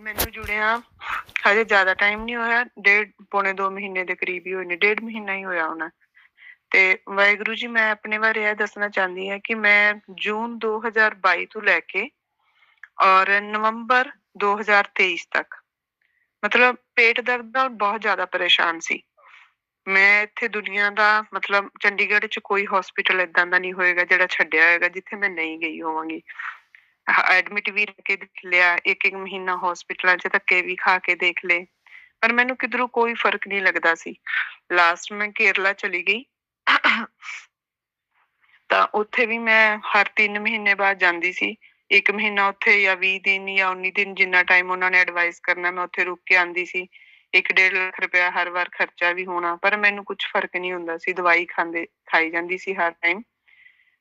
ਮੈਨੂੰ ਜੁੜਿਆ। ਹਜੇ ਜ਼ਿਆਦਾ ਟਾਈਮ ਨਹੀਂ ਹੋਇਆ। ਡੇਢ, ਪੌਣੇ 2 ਮਹੀਨੇ ਦੇ ਕਰੀਬ ਹੀ ਹੋਏ ਨੇ। ਡੇਢ ਮਹੀਨਾ ਹੀ ਹੋਇਆ ਹੋਣਾ। ਤੇ ਵਾਹਿਗੁਰੂ ਜੀ, ਮੈਂ ਆਪਣੇ ਬਾਰੇ ਇਹ ਦੱਸਣਾ ਚਾਹੁੰਦੀ ਹਾਂ ਕਿ ਮੈਂ ਜੂਨ 2022 ਤੋਂ ਲੈ ਕੇ ਔਰ ਨਵੰਬਰ 2023 ਤੱਕ, ਮਤਲਬ ਪੇਟ ਦਰਦ ਨਾਲ ਬਹੁਤ ਜ਼ਿਆਦਾ ਪਰੇਸ਼ਾਨ ਸੀ। ਮੈਂ ਇੱਥੇ ਦੁਨੀਆ ਦਾ, ਮਤਲਬ ਚੰਡੀਗੜ੍ਹ 'ਚ ਕੋਈ ਹਸਪੀਟਲ ਇਦਾਂ ਦਾ ਨਹੀਂ ਹੋਏਗਾ ਜਿਹੜਾ ਛੱਡਿਆ ਹੋਏਗਾ, ਜਿੱਥੇ ਮੈਂ ਨਹੀਂ ਗਈ ਹੋਵਾਂਗੀ। ਐਡਮਿਟ ਵੀ ਰਹਿ ਕੇ ਦੇਖ ਲਿਆ ਇੱਕ ਇੱਕ ਮਹੀਨਾ ਹਸਪੀਟਲਾਂ 'ਚ ਧੱਕੇ ਵੀ ਖਾ ਕੇ ਦੇਖ ਲਏ। ਪਰ ਮੈਨੂੰ ਕਿਧਰੋਂ ਕੋਈ ਫ਼ਰਕ ਨਹੀਂ ਲੱਗਦਾ ਸੀ। ਲਾਸਟ ਮੈਂ ਕੇਰਲਾ ਚਲੀ ਗਈ। ਤਾਂ ਉੱਥੇ ਵੀ ਮੈਂ ਹਰ 3 ਮਹੀਨੇ ਬਾਅਦ ਜਾਂਦੀ ਸੀ। ਇੱਕ ਮਹੀਨਾ ਉੱਥੇ ਜਾਂ 20 ਦਿਨ ਜਾਂ 19 ਦਿਨ ਜਿੰਨਾ ਟਾਈਮ ਉਹਨਾਂ ਨੇ ਐਡਵਾਈਸ ਕਰਨਾ, ਮੈਂ ਉੱਥੇ ਰੁਕ ਕੇ ਆਂਦੀ ਸੀ। ਇੱਕ ਡੇਢ ਲੱਖ ਰੁਪਇਆ ਹਰ ਵਾਰ ਖਰਚਾ ਵੀ ਹੋਣਾ, ਪਰ ਮੈਨੂੰ ਕੁਝ ਫ਼ਰਕ ਨਹੀਂ ਹੁੰਦਾ ਸੀ। ਦਵਾਈ ਖਾਂਦੇ, ਖਾਈ ਜਾਂਦੀ ਸੀ ਹਰ ਟਾਈਮ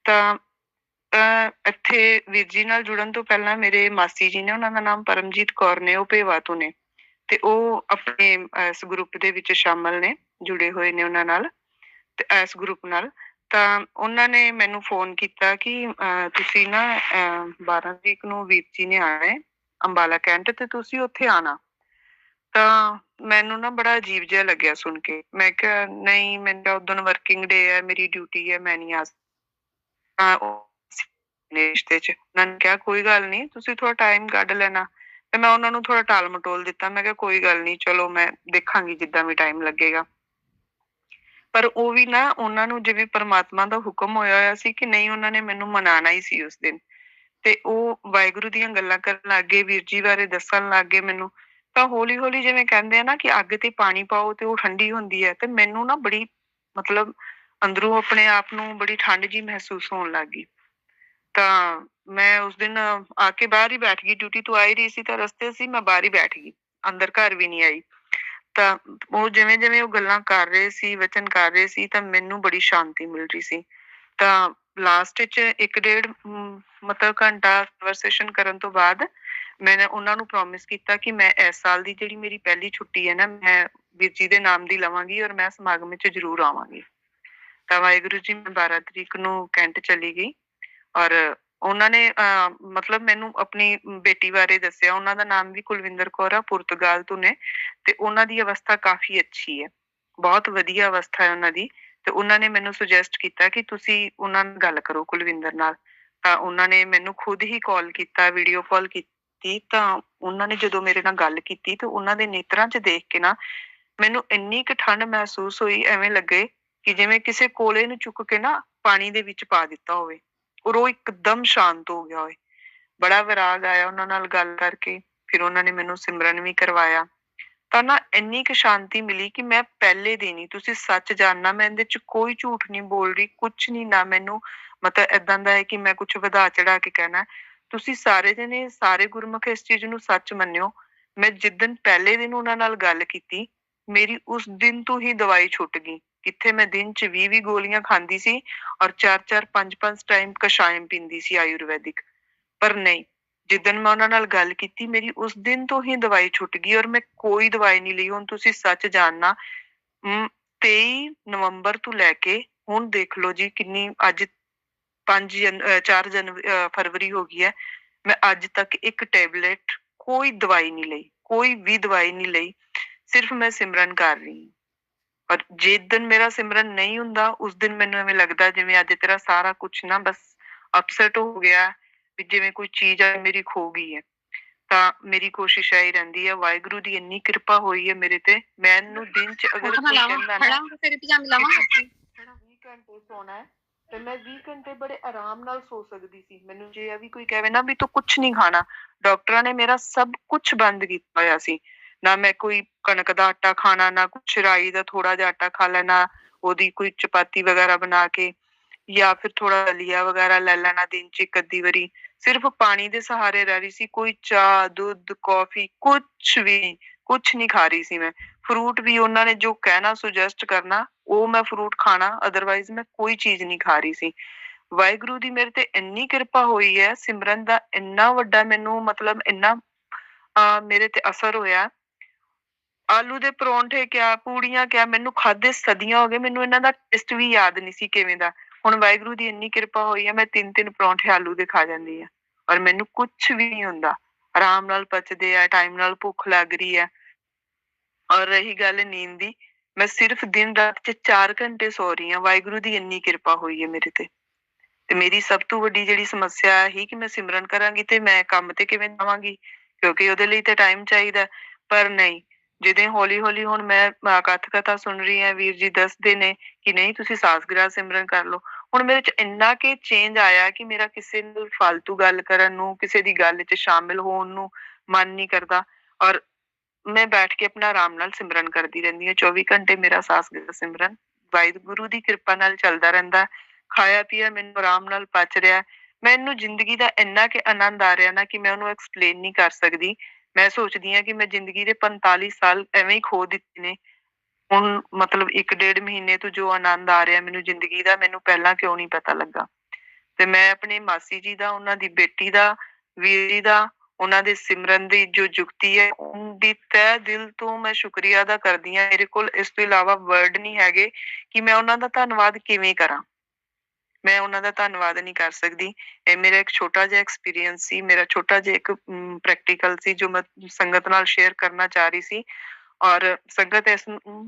ਤਾਂ ਇੱਥੇ ਵੀਰ ਜੀ ਨਾਲ ਜੁੜਨ ਤੋਂ ਪਹਿਲਾਂ ਮੇਰੇ ਮਾਸੀ ਜੀ ਨੇ ਉਹਨਾਂ ਦਾ ਨਾਮ ਪਰਮਜੀਤ ਕੌਰ ਨੇ, ਉਹ ਭੇਵਾ ਤੋਂ ਨੇ। ਤੇ ਉਹ ਆਪਣੇ ਇਸ ਗਰੁੱਪ ਦੇ ਵਿੱਚ ਸ਼ਾਮਲ ਨੇ, ਜੁੜੇ ਹੋਏ ਨੇ ਉਹਨਾਂ ਨਾਲ, ਤੇ ਇਸ ਗਰੁੱਪ ਨਾਲ। ਤਾਂ ਉਹਨਾਂ ਨੇ ਮੈਨੂੰ ਫੋਨ ਕੀਤਾ ਕਿ ਤੁਸੀਂ ਨਾ 12 ਤਰੀਕ ਨੂੰ ਵੀਰ ਜੀ ਨੇ ਆਣਾ ਹੈ, ਅੰਬਾਲਾ ਕੈਂਟ ਤੇ ਤੁਸੀਂ ਉੱਥੇ ਆਣਾ ਤਾਂ ਮੈਨੂੰ ਨਾ ਬੜਾ ਅਜੀਬ ਜਿਹਾ ਲੱਗਿਆ ਸੁਣ ਕੇ। ਮੈਂ ਕਿਹਾ, ਨਹੀਂ, ਮੇਰਾ ਉਦੋਂ ਵਰਕਿੰਗ ਡੇ ਹੈ, ਮੇਰੀ ਡਿਊਟੀ ਹੈ, ਮੈਂ ਨਹੀਂ ਆ ਸਕਦਾ ਰਿਸ਼ਤੇ 'ਚ ਉਹਨਾਂ ਨੇ ਕਿਹਾ, ਕੋਈ ਗੱਲ ਨਹੀਂ, ਤੁਸੀਂ ਥੋੜਾ ਟਾਈਮ ਕੱਢ ਲੈਣਾ। ਤੇ ਮੈਂ ਉਹਨਾਂ ਨੂੰ ਥੋੜਾ ਟਾਲ ਮਟੋਲ ਦਿੱਤਾ। ਮੈਂ ਕਿਹਾ, ਕੋਈ ਗੱਲ ਨਹੀਂ, ਚਲੋ ਮੈਂ ਦੇਖਾਂਗੀ ਜਿੱਦਾਂ ਵੀ ਟਾਈਮ ਲੱਗੇਗਾ। ਪਰ ਉਹ ਵੀ ਨਾ ਉਹਨਾਂ ਨੂੰ ਜਿਵੇਂ ਪਰਮਾਤਮਾ ਦਾ ਹੁਕਮ ਹੋਇਆ ਹੋਇਆ ਸੀ ਕਿ ਨਹੀਂ, ਉਹਨਾਂ ਨੇ ਮੈਨੂੰ ਮਨਾਣਾ ਹੀ ਸੀ ਉਸ ਦਿਨ। ਤੇ ਉਹ ਵਾਹਿਗੁਰੂ ਦੀਆਂ ਗੱਲਾਂ ਕਰਨ ਲੱਗੇ ਵੀਰ ਜੀ ਬਾਰੇ ਦੱਸਣ ਲੱਗੇ ਮੈਨੂੰ। ਤਾਂ ਹੌਲੀ ਹੌਲੀ ਜਿਵੇਂ ਕਹਿੰਦੇ ਆ ਨਾ ਕਿ ਅੱਗ ਤੇ ਪਾਣੀ ਪਾਓ ਤੇ ਉਹ ਠੰਡੀ ਹੁੰਦੀ ਹੈ। ਤੇ ਮੈਨੂੰ ਨਾ ਬੜੀ ਮਤਲਬ ਅੰਦਰੋਂ ਆਪਣੇ ਆਪ ਨੂੰ ਬੜੀ ਠੰਡ ਜੀ ਮਹਿਸੂਸ ਹੋਣ ਲੱਗੀ ਤਾਂ ਮੈਂ ਉਸ ਦਿਨ ਆ ਕੇ ਬਾਹਰ ਹੀ ਬੈਠ ਗਈ ਡਿਊਟੀ ਤੋਂ ਆ ਰਹੀ ਸੀ ਤਾਂ ਰਸਤੇ ਸੀ, ਮੈਂ ਬਾਹਰ ਹੀ ਬੈਠ ਗਈ, ਅੰਦਰ ਘਰ ਵੀ ਨਹੀਂ ਆਈ। ਤਾਂ ਉਹ ਜਿਵੇਂ ਜਿਵੇਂ ਉਹ ਗੱਲਾਂ ਕਰ ਰਹੇ ਸੀ, ਵਚਨ ਕਰ ਰਹੇ ਸੀ, ਤਾਂ ਮੈਨੂੰ ਬੜੀ ਸ਼ਾਂਤੀ ਮਿਲ ਰਹੀ ਸੀ। ਤਾਂ ਲਾਸਟ ਵਿੱਚ ਇੱਕ ਡੇਢ ਮਤਲਬ ਘੰਟਾ ਕਨਵਰਸੇਸ਼ਨ ਕਰਨ ਤੋਂ ਬਾਅਦ ਮੈਂ ਉਹਨਾਂ ਨੂੰ ਪ੍ਰੋਮਿਸ ਕੀਤਾ ਕਿ ਮੈਂ ਇਸ ਸਾਲ ਦੀ ਜਿਹੜੀ ਮੇਰੀ ਪਹਿਲੀ ਛੁੱਟੀ ਹੈ ਨਾ, ਮੈਂ ਵੀਰ ਜੀ ਦੇ ਨਾਮ ਦੀ ਲਵਾਂਗੀ ਔਰ ਮੈਂ ਸਮਾਗਮ ਵਿੱਚ ਜ਼ਰੂਰ ਆਵਾਂਗੀ। ਤਾਂ ਵਾਹਿਗੁਰੂ ਜੀ, ਮੈਂ 12 ਤਰੀਕ ਨੂੰ ਕੈਂਟ ਚਲੀ ਗਈ। ਔਰ ਉਹਨਾਂ ਨੇ ਮਤਲਬ ਮੈਨੂੰ ਆਪਣੀ ਬੇਟੀ ਬਾਰੇ ਦੱਸਿਆ। ਉਹਨਾਂ ਦਾ ਨਾਮ ਵੀ ਕੁਲਵਿੰਦਰ ਕੌਰ ਆ, ਪੁਰਤਗਾਲ ਤੋਂ ਨੇ। ਤੇ ਉਹਨਾਂ ਦੀ ਅਵਸਥਾ ਕਾਫੀ ਅੱਛੀ ਹੈ। ਬਹੁਤ ਵਧੀਆ ਅਵਸਥਾ ਹੈ ਉਹਨਾਂ ਦੀ। ਤੇ ਉਹਨਾਂ ਨੇ ਮੈਨੂੰ ਸੁਜੈਸਟ ਕੀਤਾ ਕਿ ਤੁਸੀਂ ਉਹਨਾਂ ਨਾਲ ਗੱਲ ਕਰੋ ਕੁਲਵਿੰਦਰ ਨਾਲ। ਤਾਂ ਉਹਨਾਂ ਨੇ ਮੈਨੂੰ ਖੁਦ ਹੀ ਕਾਲ ਕੀਤਾ ਵੀਡੀਓ ਕਾਲ ਕੀਤੀ। ਤਾਂ ਉਹਨਾਂ ਨੇ ਜਦੋਂ ਮੇਰੇ ਨਾਲ ਗੱਲ ਕੀਤੀ, ਤੇ ਉਹਨਾਂ ਦੇ ਨੇਤਰਾਂ 'ਚ ਦੇਖ ਕੇ ਨਾ ਮੈਨੂੰ ਇੰਨੀ ਕੁ ਠੰਡ ਮਹਿਸੂਸ ਹੋਈ, ਐਵੇਂ ਲੱਗੇ ਕਿ ਜਿਵੇਂ ਕਿਸੇ ਕੋਲੇ ਨੂੰ ਚੁੱਕ ਕੇ ਨਾ ਪਾਣੀ ਦੇ ਵਿੱਚ ਪਾ ਦਿੱਤਾ ਹੋਵੇ। ਔਰ ਉਹ ਇੱਕਦਮ ਸ਼ਾਂਤ ਹੋ ਗਿਆ ਹੋਏ ਬੜਾ ਵਿਰਾਗ ਆਇਆ ਉਹਨਾਂ ਨਾਲ ਗੱਲ ਕਰਕੇ, ਫਿਰ ਉਹਨਾਂ ਨੇ ਮੈਨੂੰ ਸਿਮਰਨ ਵੀ ਕਰਵਾਇਆ। ਤਾਂ ਨਾ ਇੰਨੀ ਕੁ ਸ਼ਾਂਤੀ ਮਿਲੀ ਕਿ ਮੈਂ ਪਹਿਲੇ ਦਿਨ ਹੀ, ਤੁਸੀਂ ਸੱਚ ਜਾਣਨਾ, ਮੈਂ ਇਹਦੇ ਚ ਕੋਈ ਝੂਠ ਨਹੀਂ ਬੋਲ ਰਹੀ ਕੁਝ ਨਹੀਂ, ਨਾ ਮੈਨੂੰ ਮਤਲਬ ਏਦਾਂ ਦਾ ਹੈ ਕਿ ਮੈਂ ਕੁਝ ਵਧਾ ਚੜਾ ਕੇ ਕਹਿਣਾ। ਤੁਸੀਂ ਸਾਰੇ ਜਣੇ, ਸਾਰੇ ਗੁਰਮੁਖ ਇਸ ਚੀਜ਼ ਨੂੰ ਸੱਚ ਮੰਨਿਓ। ਮੈਂ ਜਿੱਦਨ ਪਹਿਲੇ ਦਿਨ ਉਹਨਾਂ ਨਾਲ ਗੱਲ ਕੀਤੀ, ਮੇਰੀ ਉਸ ਦਿਨ ਤੋਂ ਹੀ ਦਵਾਈ ਛੁੱਟ ਗਈ। ਕਿੱਥੇ ਮੈਂ ਦਿਨ ਚ 20 20 ਗੋਲੀਆਂ ਖਾਂਦੀ ਸੀ ਔਰ 4-4 5-5 ਟਾਈਮ ਕਸ਼ਾਇਮ ਪੀਂਦੀ ਸੀ ਆਯੁਰਵੈਦਿਕ। ਪਰ ਨਹੀਂ ਜਿੱਦਨ ਮੈਂ ਉਹਨਾਂ ਨਾਲ ਗੱਲ ਕੀਤੀ, ਮੇਰੀ ਉਸ ਦਿਨ ਤੋਂ ਹੀ ਦਵਾਈ ਛੁੱਟ ਗਈ ਔਰ ਮੈਂ ਕੋਈ ਦਵਾਈ ਨਹੀਂ ਲਈ। ਹੁਣ ਤੁਸੀਂ ਸੱਚ ਜਾਣਨਾ 23 ਨਵੰਬਰ ਤੋਂ ਲੈ ਕੇ ਹੁਣ ਦੇਖ ਲਓ ਜੀ ਕਿੰਨੀ ਅੱਜ 5 ਜਨ 4 ਜਨਵਰੀ ਫਰਵਰੀ ਹੋ ਗਈ ਹੈ। ਮੈਂ ਅੱਜ ਤੱਕ ਇੱਕ ਟੈਬਲੇਟ ਕੋਈ ਦਵਾਈ ਨਹੀਂ ਲਈ, ਕੋਈ ਵੀ ਦਵਾਈ ਨਹੀਂ ਲਈ। ਸਿਰਫ ਮੈਂ ਸਿਮਰਨ ਕਰ ਰਹੀ ਹਾਂ। ਪਰ ਜਿਸ ਦਿਨ ਮੇਰਾ ਸਿਮਰਨ ਨਹੀਂ ਹੁੰਦਾ ਉਸ ਦਿਨ ਮੈਨੂੰ ਐਵੇਂ ਲੱਗਦਾ ਜਿਵੇਂ ਅੱਜ ਤੇਰਾ ਸਾਰਾ ਕੁਝ ਨਾ ਬਸ ਅਪਸੈਟ ਹੋ ਗਿਆ ਵੀ ਜਿਵੇਂ ਕੋਈ ਚੀਜ਼ ਆ ਮੇਰੀ ਖੋ ਗਈ ਹੈ। ਤਾਂ ਮੇਰੀ ਕੋਸ਼ਿਸ਼ ਆਈ ਰਹਿੰਦੀ ਹੈ ਵਾਹਿਗੁਰੂ ਦੀ ਇੰਨੀ ਕਿਰਪਾ ਹੋਈ ਹੈ ਮੇਰੇ ਤੇ ਮੈਨੂੰ ਦਿਨ ਚ ਅਗਰ ਕੋਈ ਕਹਿੰਦਾ ਨਾ ਤੇਰੀ ਪਜਾਮੀ ਲਾਵਾਂ? ਤੁਸੀਂ 20 ਘੰਟੇ ਸੋਣਾ ਹੈ ਤੇ ਮੈਂ 20 ਘੰਟੇ ਬੜੇ ਆਰਾਮ ਨਾਲ ਸੋ ਸਕਦੀ ਸੀ। ਮੈਨੂੰ ਜੇ ਇਹ ਵੀ ਕੋਈ ਕਹੇ ਨਾ ਵੀ ਤੂੰ ਕੁਝ ਨਹੀਂ ਖਾਣਾ ਡਾਕਟਰਾਂ ਨੇ ਮੇਰਾ ਸਭ ਕੁਝ ਬੰਦ ਕੀਤਾ ਹੋਇਆ ਸੀ। ਨਾ ਮੈਂ ਕੋਈ ਕਣਕ ਦਾ ਆਟਾ ਖਾਣਾ, ਨਾ ਕੁਛ ਰਾਈ ਦਾ ਥੋੜਾ ਜਿਹਾ ਆਟਾ ਖਾ ਲੈਣਾ, ਉਹਦੀ ਕੋਈ ਚਪਾਤੀ ਵਗੈਰਾ ਬਣਾ ਕੇ ਜਾਂ ਫਿਰ ਥੋੜਾ ਦਲੀਆ ਵਗੈਰਾ ਲੈ ਲੈਣਾ ਦਿਨ ਚ ਇੱਕ ਅੱਧੀ ਵਾਰੀ। ਸਿਰਫ ਪਾਣੀ ਦੇ ਸਹਾਰੇ ਰਹਿ ਰਹੀ ਸੀ, ਕੋਈ ਚਾਹ, ਦੁੱਧ, ਕੌਫੀ, ਕੁਛ ਵੀ, ਕੁਛ ਨਹੀਂ ਖਾ ਰਹੀ ਸੀ ਮੈਂ। ਫਰੂਟ ਵੀ ਉਹਨਾਂ ਨੇ ਜੋ ਕਹਿਣਾ ਸੁਜੈਸਟ ਕਰਨਾ, ਉਹ ਮੈਂ ਫਰੂਟ ਖਾਣਾ ਅਦਰਵਾਈਜ਼ ਮੈਂ ਕੋਈ ਚੀਜ਼ ਨਹੀਂ ਖਾ ਰਹੀ ਸੀ। ਵਾਹਿਗੁਰੂ ਦੀ ਮੇਰੇ ਤੇ ਇੰਨੀ ਕਿਰਪਾ ਹੋਈ ਹੈ, ਸਿਮਰਨ ਦਾ ਇੰਨਾ ਵੱਡਾ ਮੈਨੂੰ ਮਤਲਬ ਇੰਨਾ, ਅਹ ਮੇਰੇ ਤੇ ਅਸਰ ਹੋਇਆ। ਆਲੂ ਦੇ ਪਰੌਂਠੇ ਕਿਆ, ਪੂੜੀਆਂ ਕਿਆ, ਮੈਨੂੰ ਖਾਦੇ ਸਦੀਆਂ ਹੋ ਗਏ, ਮੈਨੂੰ ਇਹਨਾਂ ਦਾ ਟੇਸਟ ਵੀ ਯਾਦ ਨਹੀਂ ਸੀ ਕਿਵੇਂ ਦਾ। ਹੁਣ ਵਾਹਿਗੁਰੂ ਦੀ ਇੰਨੀ ਕਿਰਪਾ ਹੋਈ ਹੈ ਮੈਂ ਤਿੰਨ ਤਿੰਨ ਪਰੌਂਠੇ ਆਲੂ ਦੇ ਖਾ ਜਾਂਦੀ ਆ ਔਰ ਮੈਨੂੰ ਕੁਝ ਵੀ ਨਹੀਂ ਹੁੰਦਾ। ਆਰਾਮ ਨਾਲ ਪਚਦੇ ਆ ਟਾਈਮ ਨਾਲ ਭੁੱਖ ਲੱਗ ਰਹੀ ਹੈ ਔਰ ਰਹੀ ਗੱਲ ਨੀਂਦ ਦੀ, ਮੈਂ ਸਿਰਫ ਦਿਨ ਰਾਤ ਚ 4 ਘੰਟੇ ਸੋ ਰਹੀ ਹਾਂ। ਵਾਹਿਗੁਰੂ ਦੀ ਇੰਨੀ ਕਿਰਪਾ ਹੋਈ ਹੈ ਮੇਰੇ ਤੇ। ਤੇ ਮੇਰੀ ਸਭ ਤੋਂ ਵੱਡੀ ਜਿਹੜੀ ਸਮੱਸਿਆ ਹੀ ਕਿ ਮੈਂ ਸਿਮਰਨ ਕਰਾਂਗੀ ਤੇ ਮੈਂ ਕੰਮ ਤੇ ਕਿਵੇਂ ਜਾਵਾਂਗੀ, ਕਿਉਂਕਿ ਉਹਦੇ ਲਈ ਤੇ ਟਾਈਮ ਚਾਹੀਦਾ। ਪਰ ਨਹੀਂ ਜਿਹਦੇ ਹੌਲੀ ਹੌਲੀ ਹੁਣ ਮੈਂ ਕਥ ਕਥਾ ਸੁਣ ਰਹੀ ਹਾਂ, ਵੀਰ ਜੀ ਦੱਸਦੇ ਨੇ ਕਿ ਨਹੀਂ ਤੁਸੀਂ ਸਾਸ ਸਿਮਰਨ ਕਰ ਲਓ। ਹੁਣ ਮੇਰੇ ਚ ਇੰਨਾ ਕਿ ਚੇਂਜ ਆਇਆ ਕਿ ਮੇਰਾ ਕਿਸੇ ਨਾਲ ਫालतू ਗੱਲ ਕਰਨ ਨੂੰ, ਕਿਸੇ ਦੀ ਗੱਲ 'ਚ ਸ਼ਾਮਿਲ ਹੋਣ ਨੂੰ ਮਨ ਨਹੀਂ ਕਰਦਾ। ਔਰ ਮੈਂ ਬੈਠ ਕੇ ਆਪਣਾ ਆਰਾਮ ਨਾਲ ਸਿਮਰਨ ਕਰਦੀ ਰਹਿੰਦੀ ਹਾਂ। 24 ਘੰਟੇ ਮੇਰਾ ਸਾਸ ਗ੍ਰਾਸ ਸਿਮਰਨ, ਵਾਹਿਗੁਰੂ ਦੀ ਕਿਰਪਾ ਨਾਲ ਚੱਲਦਾ ਰਹਿੰਦਾ। ਖਾਇਆ ਪੀਆ ਮੈਨੂੰ ਆਰਾਮ ਨਾਲ ਪਚ ਰਿਹਾ। ਮੈਨੂੰ ਜ਼ਿੰਦਗੀ ਦਾ ਇੰਨਾ ਕਿ ਆਨੰਦ ਆ ਰਿਹਾ ਨਾ ਕਿ ਮੈਂ ਉਹਨੂੰ ਐਕਸਪਲੇਨ ਨਹੀਂ ਕਰ ਸਕਦੀ। ਮੈਂ ਸੋਚਦੀ ਹਾਂ ਕਿ ਮੈਂ ਜ਼ਿੰਦਗੀ ਦੇ 45 ਸਾਲ ਐਵੇਂ ਹੀ ਖੋ ਦਿੱਤੇ ਨੇ। ਹੁਣ ਮਤਲਬ ਇੱਕ ਡੇਢ ਮਹੀਨੇ ਤੋਂ ਜੋ ਆਨੰਦ ਆ ਰਿਹਾ ਮੈਨੂੰ ਜ਼ਿੰਦਗੀ ਦਾ, ਮੈਨੂੰ ਪਹਿਲਾਂ ਕਿਉਂ ਨਹੀਂ ਪਤਾ ਲੱਗਾ। ਤੇ ਮੈਂ ਆਪਣੇ ਮਾਸੀ ਜੀ ਦਾ, ਉਹਨਾਂ ਦੀ ਬੇਟੀ ਦਾ, ਵੀਰ ਜੀ ਦਾ, ਉਹਨਾਂ ਦੇ ਸਿਮਰਨ ਦੀ ਜੋ ਜੁਗਤੀ ਹੈ ਉਹਦੀ ਤਹਿ ਦਿਲ ਤੋਂ ਮੈਂ ਸ਼ੁਕਰੀਆ ਅਦਾ ਕਰਦੀ ਹਾਂ। ਮੇਰੇ ਕੋਲ ਇਸ ਤੋਂ ਇਲਾਵਾ ਵਰਡ ਨਹੀਂ ਹੈਗੇ ਕਿ ਮੈਂ ਉਹਨਾਂ ਦਾ ਧੰਨਵਾਦ ਕਿਵੇਂ ਕਰਾਂ। ਮੈਂ ਉਹਨਾਂ ਦਾ ਧੰਨਵਾਦ ਨਹੀਂ ਕਰ ਸਕਦੀ। ਇਹ ਮੇਰਾ ਇੱਕ ਛੋਟਾ ਜਿਹਾ ਐਕਸਪੀਰੀਅੰਸ ਸੀ, ਮੇਰਾ ਛੋਟਾ ਜਿਹਾ ਇੱਕ ਪ੍ਰੈਕਟੀਕਲ ਸੀ ਜੋ ਮੈਂ ਸੰਗਤ ਨਾਲ ਸ਼ੇਅਰ ਕਰਨਾ ਚਾਹ ਰਹੀ ਸੀ। ਔਰ ਸੰਗਤ ਇਸ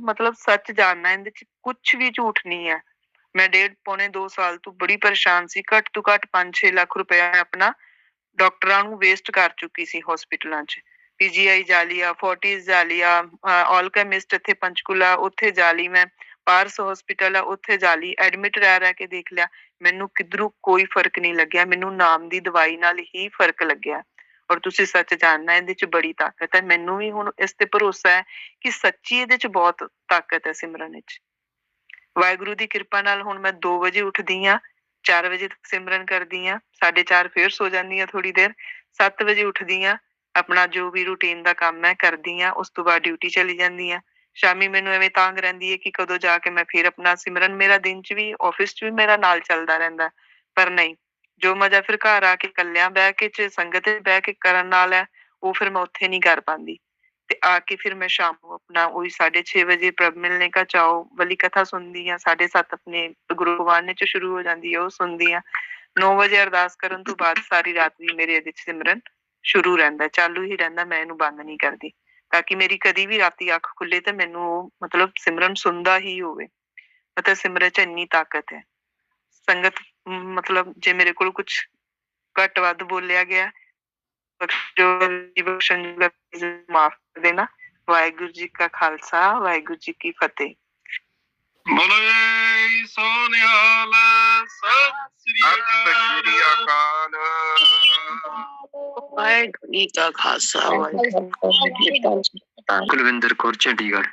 ਮਤਲਬ ਸੱਚ ਜਾਣਨਾ, ਇਹਦੇ ਚ ਕੁਝ ਵੀ ਝੂਠ ਨਹੀਂ ਹੈ। ਮੈਂ ਡੇਢ, ਪੌਣੇ 2 ਸਾਲ ਤੋਂ ਬੜੀ ਪਰੇਸ਼ਾਨ ਸੀ। ਘੱਟ ਤੋਂ ਘੱਟ 5-6 ਲੱਖ ਰੁਪਇਆ ਆਪਣਾ ਡਾਕਟਰਾਂ ਨੂੰ ਵੇਸਟ ਕਰ ਚੁੱਕੀ ਸੀ ਹਸਪੀਟਲਾਂ 'ਚ। ਪੀਜੀਆਈ ਜਾਲੀਆ ਫੋਰਟਿਸ ਜਾਲੀਆ ਆਲਕੈਮਿਸਟ ਇੱਥੇ ਪੰਚਕੂਲਾ, ਉੱਥੇ ਜਾਲੀ ਮੈਂ। ਪਾਰਸ ਹਸਪੀਟਲ ਆ, ਉੱਥੇ ਜਾ ਲਈ ਐਡਮਿਟ ਰਹਿ ਰਹਿ ਕੇ ਦੇਖ ਲਿਆ। ਮੈਨੂੰ ਕਿਧਰੋਂ ਕੋਈ ਫ਼ਰਕ ਨਹੀਂ ਲੱਗਿਆ, ਮੈਨੂੰ ਨਾਮ ਦੀ ਦਵਾਈ ਨਾਲ ਹੀ ਫ਼ਰਕ ਲੱਗਿਆ। ਔਰ ਤੁਸੀਂ ਸੱਚ ਜਾਣਨਾ, ਇਹਦੇ 'ਚ ਬੜੀ ਤਾਕਤ ਹੈ। ਮੈਨੂੰ ਵੀ ਹੁਣ ਇਸ ਤੇ ਭਰੋਸਾ ਹੈ ਕਿ ਸੱਚੀ ਇਹਦੇ 'ਚ ਬਹੁਤ ਤਾਕਤ ਹੈ ਸਿਮਰਨ ਵਿੱਚ। ਵਾਹਿਗੁਰੂ ਦੀ ਕਿਰਪਾ ਨਾਲ ਹੁਣ ਮੈਂ 2 ਵਜੇ ਉੱਠਦੀ ਆ 4 ਵਜੇ ਤੱਕ ਸਿਮਰਨ ਕਰਦੀ ਆ 4:30 ਫੇਰ ਸੋ ਜਾਂਦੀ ਆ ਥੋੜੀ ਦੇਰ 7 ਵਜੇ ਉੱਠਦੀ ਆ ਆਪਣਾ ਜੋ ਵੀ ਰੂਟੀਨ ਦਾ ਕੰਮ ਹੈ ਕਰਦੀ ਆ ਉਸ ਤੋਂ ਬਾਅਦ ਡਿਊਟੀ ਚਲੀ ਜਾਂਦੀ ਆ ਸ਼ਾਮੀ ਮੈਨੂੰ ਐਵੇਂ ਤਾਂਗ ਰਹਿੰਦੀ ਹੈ ਕਿ ਕਦੋਂ ਜਾ ਕੇ ਮੈਂ ਫਿਰ ਆਪਣਾ ਸਿਮਰਨ, ਮੇਰਾ ਦਿਨ 'ਚ ਵੀ ਆਫਿਸ 'ਚ ਵੀ ਮੇਰਾ ਨਾਲ ਚੱਲਦਾ ਰਹਿੰਦਾ ਪਰ ਨਹੀਂ। ਜੋ ਮਜ਼ਾ ਫਿਰ ਘਰ ਆ ਕੇ ਇਕੱਲਿਆਂ ਬਹਿ ਕੇ ਚ ਸੰਗਤ 'ਚ ਬਹਿ ਕੇ ਕਰਨ ਨਾਲ ਹੈ, ਉਹ ਫਿਰ ਮੈਂ ਉੱਥੇ ਨਹੀਂ ਕਰ ਪਾਉਂਦੀ ਤੇ ਆ ਕੇ ਫਿਰ ਮੈਂ ਸ਼ਾਮ ਨੂੰ ਆਪਣਾ ਉਹੀ 6:30 ਵਜੇ ਪ੍ਰਭ ਮਿਲਨੇ ਕਾ ਚਾਓ ਵਾਲੀ ਕਥਾ ਸੁਣਦੀ ਆ 7:30 ਆਪਣੇ ਗੁਰੂ ਗਵਾਨੇ 'ਚ ਸ਼ੁਰੂ ਹੋ ਜਾਂਦੀ ਹੈ, ਉਹ ਸੁਣਦੀ ਆ 9 ਵਜੇ ਅਰਦਾਸ ਕਰਨ ਤੋਂ ਬਾਅਦ ਸਾਰੀ ਰਾਤ ਵੀ ਮੇਰੇ ਇਹਦੇ 'ਚ ਸਿਮਰਨ ਸ਼ੁਰੂ ਰਹਿੰਦਾ ਚਾਲੂ ਹੀ ਰਹਿੰਦਾ, ਮੈਂ ਇਹਨੂੰ ਬੰਦ ਨਹੀਂ ਕਰਦੀ। ਤਾਂ ਕਿ ਮੇਰੀ ਕਦੀ ਵੀ ਰਾਤੀ ਅੱਖ ਖੁੱਲੇ ਤੇ ਮੈਨੂੰ ਮਤਲਬ ਸਿਮਰਨ ਸੁਣਦਾ ਹੀ ਹੋਵੇ। ਮਤਲਬ ਸਿਮਰਨ 'ਚ ਇੰਨੀ ਤਾਕਤ ਹੈ। ਸੰਗਤ ਮਤਲਬ ਜੇ ਮੇਰੇ ਕੋਲ ਕੁਝ ਘੱਟ ਵੱਧ ਬੋਲਿਆ ਗਿਆ ਜੋ ਬਖਸ਼ਣ ਦਾ ਮਾਫ ਕਰ ਦੇਣਾ। ਵਾਹਿਗੁਰੂ ਜੀ ਕਾ ਖਾਲਸਾ, ਵਾਹਿਗੁਰੂ ਜੀ ਕੀ ਫਤਿਹ। ਬੋਲੇ ਸੋਨਿਹਾਲ ਸਤਿ ਸ਼੍ਰੀ ਅਕਾਲ। ਵਾਹਿਗੁਰੂ ਜੀ ਕਾ ਖਾਲਸਾ ਵਾਹਿਗੁਰੂ ਜੀ ਕੀ ਫਤਿਹ। ਕੁਲਵਿੰਦਰ ਕੌਰ ਚੰਡੀਗੜ੍ਹ।